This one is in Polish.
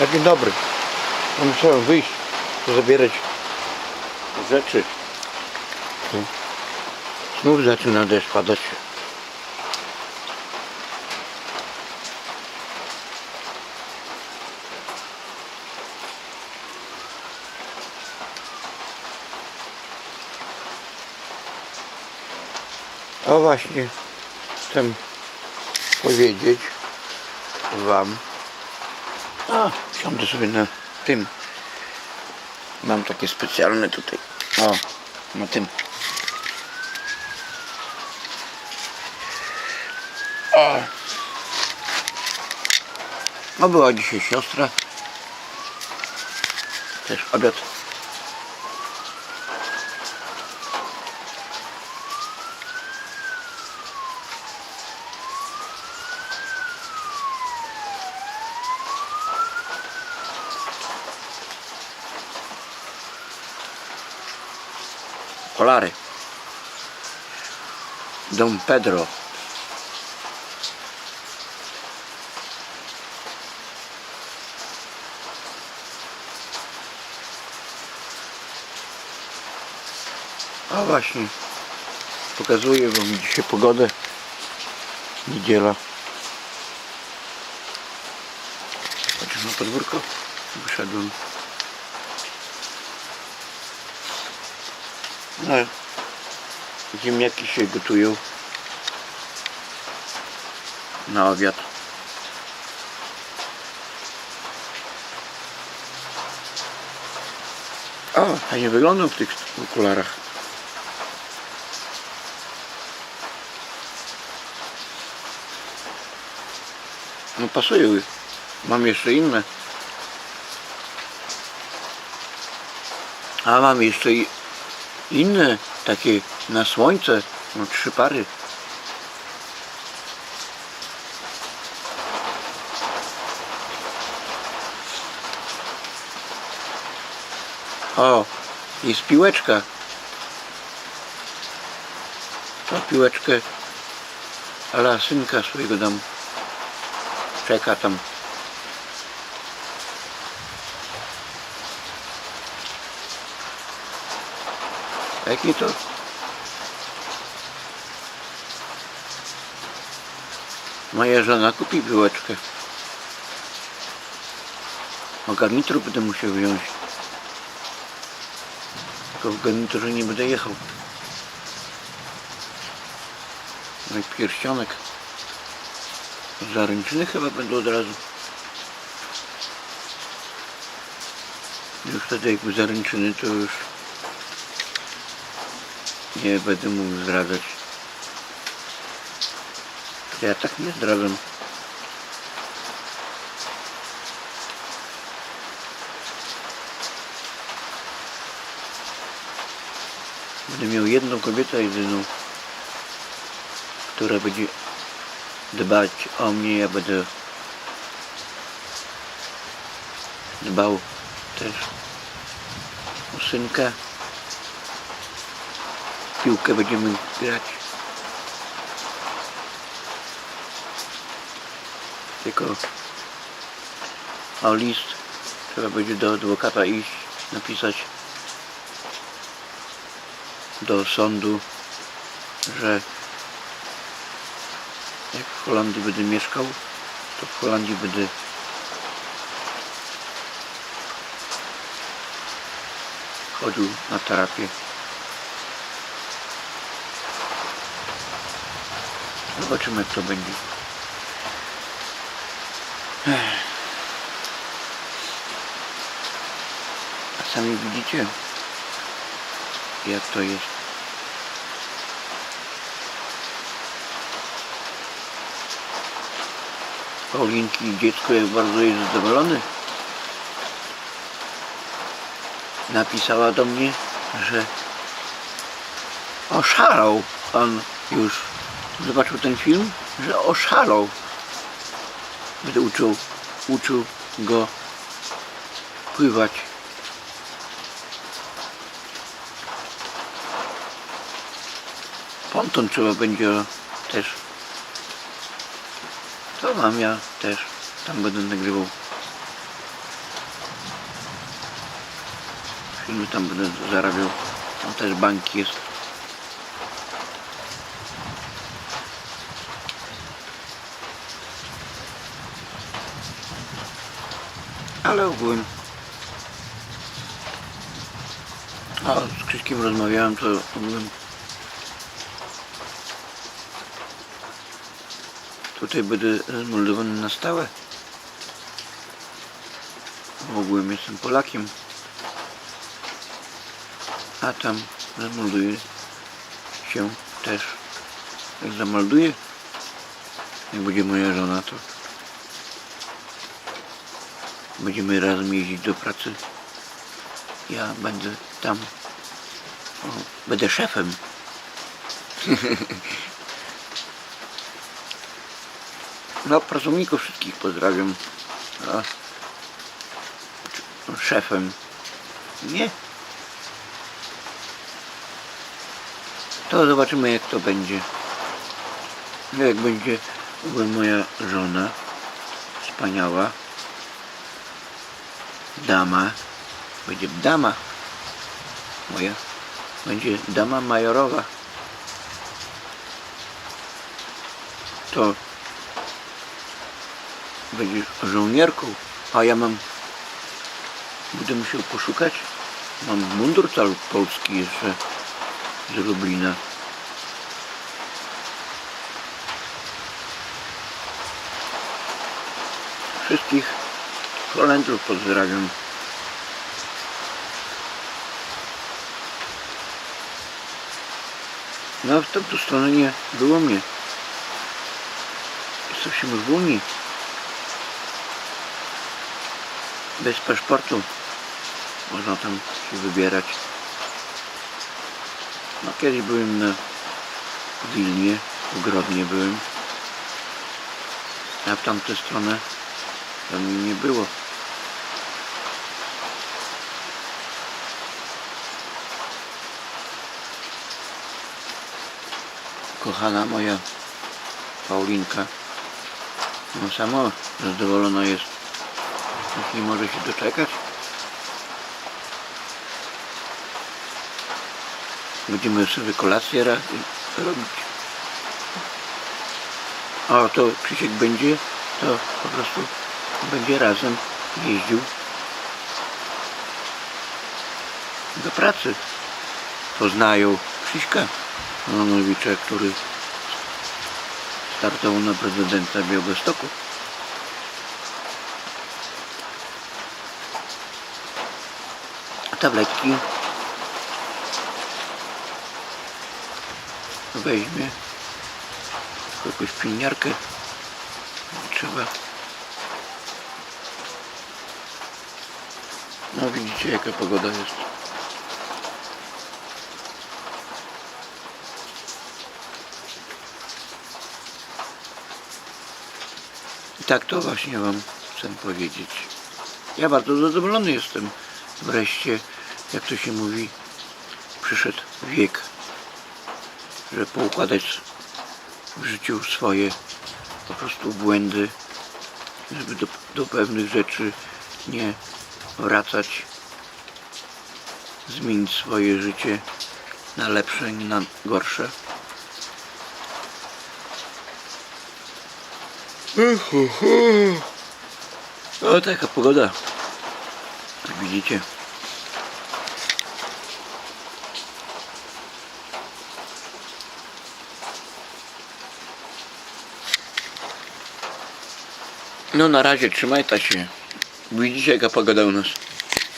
Ja dzień dobry. Musiałem wyjść, zabierać rzeczy. Znów zaczyna deszcz padać. O właśnie, chcę powiedzieć Wam. A, siądę sobie na tym. Mam takie specjalne tutaj. O, na tym. O. No była dzisiaj siostra. Też obiad. Okulary. Dom Pedro. A właśnie, pokazuję wam dzisiaj pogodę. Niedziela. Chociaż na podwórko wyszedłem. No, ziemniaki się gotują na obiad. O, fajnie wyglądam w tych okularach. No pasują. Mam jeszcze inne. A mam jeszcze i inne takie na słońce. No trzy pary. O, jest piłeczka. To piłeczkę ale synka swojego dam. Czeka tam. Jaki to? Moja żona kupi piłeczkę. O garnitur będę musiał wziąć. Tylko w garniturze nie będę jechał. No i pierścionek. Zaręczyny chyba będą od razu. Już wtedy jakby zaręczyny to już nie będę mógł zdradzać. Ja tak nie zdradzam. Będę miał jedną kobietę jedyną, która będzie dbać o mnie, ja będę dbał też o synka. Piłkę będziemy grać. Tylko o list trzeba będzie do adwokata iść, napisać do sądu, że jak w Holandii będę mieszkał, to w Holandii będę chodził na terapię. Zobaczymy jak to będzie. A sami widzicie jak to jest. Paulinki dziecko jest bardzo jest zadowolony. Napisała do mnie, że oszalał on już zobaczył ten film, że oszalał, gdy uczył, uczył go pływać. Ponton trzeba będzie też. To mam ja też. Tam będę nagrywał. Filmy tam będę zarabiał. Tam też bank jest. Ale ogółem A z Krzyśkiem rozmawiałem, to ogółem Tutaj będę zmoldowany na stałe. Ogółem jestem Polakiem. A tam zamolduję się też. Jak zamelduję, jak będzie moja żona, to będziemy razem jeździć do pracy. Ja będę tam. O, będę szefem. No, pracowników wszystkich pozdrawiam. A, szefem. Nie. To zobaczymy jak to będzie. Jak będzie moja żona. Wspaniała. Dama. Będzie dama. Moja. Będzie dama majorowa. To będziesz żołnierką, a ja mam będę musiał poszukać mam mundur cały polski jeszcze z Lublina wszystkich Holendrów pozdrawiam. No w tamtą stronę nie było mnie. Jesteśmy w Unii bez paszportu. Można tam się wybierać. No kiedyś byłem na Wilnie, w Grodnie byłem, a w tamtą stronę tam nie było. Kochana moja Paulinka, no samo zadowolona jest nie może się doczekać. Będziemy sobie kolację robić. A to Krzysiek będzie, to po prostu będzie razem jeździł do pracy. Poznają Krzyśka Lonowicza, który startował na prezydenta Białegostoku. tabletki weźmie jakąś pielniarkę trzeba no widzicie jaka pogoda jest i tak to właśnie wam chcę powiedzieć ja bardzo zadowolony jestem wreszcie, jak to się mówi, przyszedł wiek, że poukładać w życiu swoje po prostu błędy, żeby do, do pewnych rzeczy nie wracać, zmienić swoje życie na lepsze, nie na gorsze. O, taka pogoda. Widzicie. No na razie trzymajcie się. Widzicie jaka pogoda u nas.